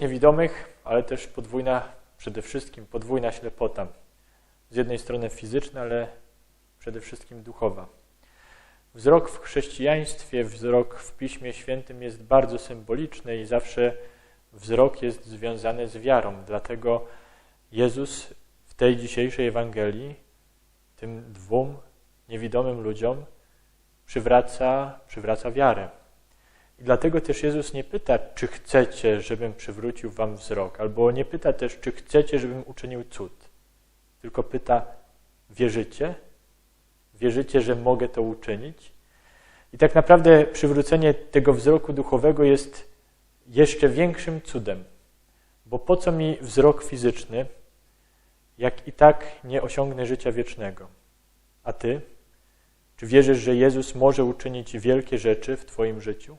niewidomych, ale też podwójna, przede wszystkim podwójna ślepota. Z jednej strony fizyczna, ale przede wszystkim duchowa. Wzrok w chrześcijaństwie, wzrok w Piśmie Świętym jest bardzo symboliczny i zawsze wzrok jest związany z wiarą. Dlatego Jezus w tej dzisiejszej Ewangelii tym dwóm niewidomym ludziom przywraca, przywraca wiarę. I dlatego też Jezus nie pyta, czy chcecie, żebym przywrócił wam wzrok, albo nie pyta też, czy chcecie, żebym uczynił cud, tylko pyta, wierzycie? Wierzycie, że mogę to uczynić? I tak naprawdę przywrócenie tego wzroku duchowego jest jeszcze większym cudem, bo po co mi wzrok fizyczny, jak i tak nie osiągnę życia wiecznego? A ty? Czy wierzysz, że Jezus może uczynić wielkie rzeczy w Twoim życiu?